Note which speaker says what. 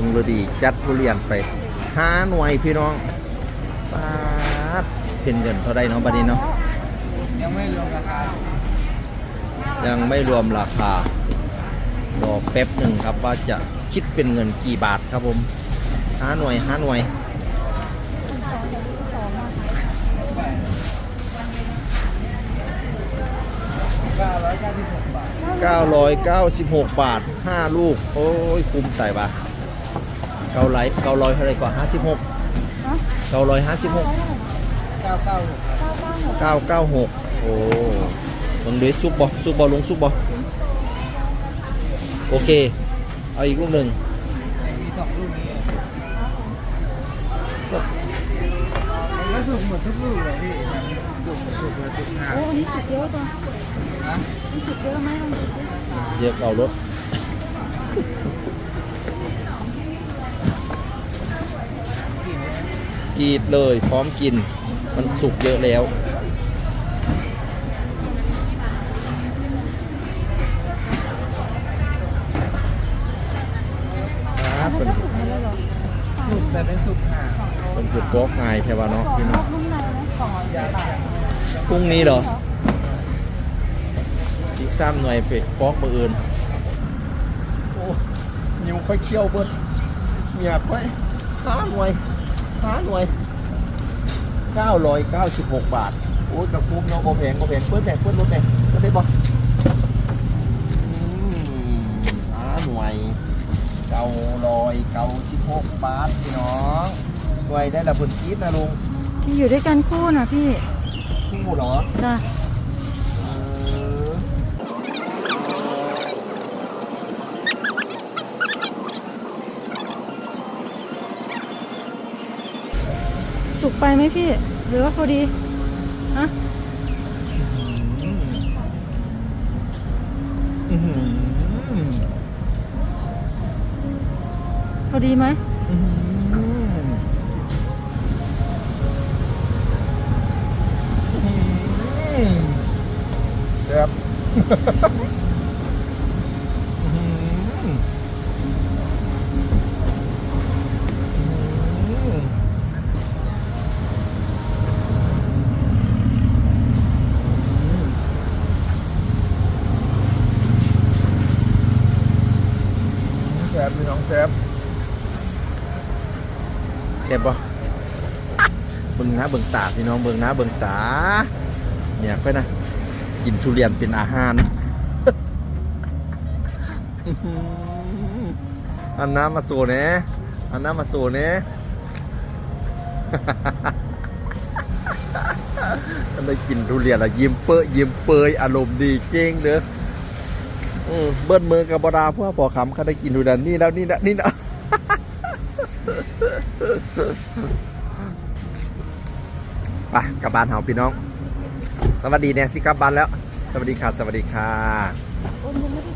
Speaker 1: ลุงฤดี จัดทุเรียนไปห้าหน่วยพี่น้องปาดเป็นเงินเท่าไรเนาะบัดนี้เนาะ
Speaker 2: ยังไม่รวมราคา
Speaker 1: ยังไม่รวมราคารอแป๊บหนึ่งครับว่าจะคิดเป็นเงินกี่บาทครับผมห้าหน่วยห้าหน่วย
Speaker 2: เก้าร้อยเก้าสิบหกบาท
Speaker 1: 996 บาท 5 ลูก โอ้ย คุ้มใจปะ เกาไลเกาลอยเท่าไหรกว่า56เกาลอย56
Speaker 2: เก้าเก้าหก
Speaker 1: 996โอ้มึงดูซุปบอซุปบอลงซุปบอโอเค เอาอีกลูกหนึ่ง
Speaker 2: มีสองลูกนี้มันก็สุกหมดทุกลูกเลยพี่สุกสุกเลยสุกหนา
Speaker 3: โอ้อันนี้สุดเยอะจังนี่สุดเยอะไหมลองดูสิ
Speaker 1: เรียกเอารถ กรีดเลย พร้อมกิน มันสุกเยอะแล้ว
Speaker 3: อันนั้นก็สุกหมดเลยเหรอ
Speaker 2: สุกแต่เป็นสุกหนา
Speaker 1: เป็นจุดบล็อกไงใช่ป่ะเนาะพี่
Speaker 3: น
Speaker 1: เนาะ
Speaker 3: อกนุ่มในไหมสองร้อยสิบบาท
Speaker 1: พรุ่งนี้เหรออีกสามหน่วยเป็ดบล็อกมืออื่นโอ้นิ้วค่อยเคี้ยวเบิดเมียค่อยห้าหน่วย ห้าหน่วยเก้าร้อยเก้าสิบหกบาท โอ้ยกับคุ้มเนาะโอแพงโอแพงเปิดแพงเปิดรถแพงก็ได้บ่อืมห้าหน่วยเก้าร้อยเก้าสิบหกบาทพี่น้องหน่วยได้ละผลคิดนะลุง
Speaker 3: ที่อยู่ด้วยกันคู่น่ะพี่
Speaker 1: คู่เหรอ
Speaker 3: จ้ะ สุกไปไหมพี่ หรือว่าพอดีฮะ
Speaker 1: อื้อหือ
Speaker 3: พอดีไหม
Speaker 1: อื้อหืออื้อหือครับอื้อหืออื้อีน้องแซบแซบปะเบิ่งน้าเบิ่งตาพี่น้องเบิ่งน้าเบิ่งตา เนี่ยค่อยนะ กินทุเรียนเป็นอาหารอันน้ำมาโซเน่อันน้ำมาโซเน่อันได้กินทุเรียนแล้วยิ้มเปอะยิ้มเปยอารมณ์ดีเก่งเด้อ เบิ้ลมือกับบดาเพื่อพอคำเขาได้กินดูดันนี่แล้วนี่นะนี่นะไปกลับบ้านเฮาพี่น้อง สวัสดีเนี่ยสิกลับบ้านแล้ว สวัสดีค่ะ สวัสดีค่ะ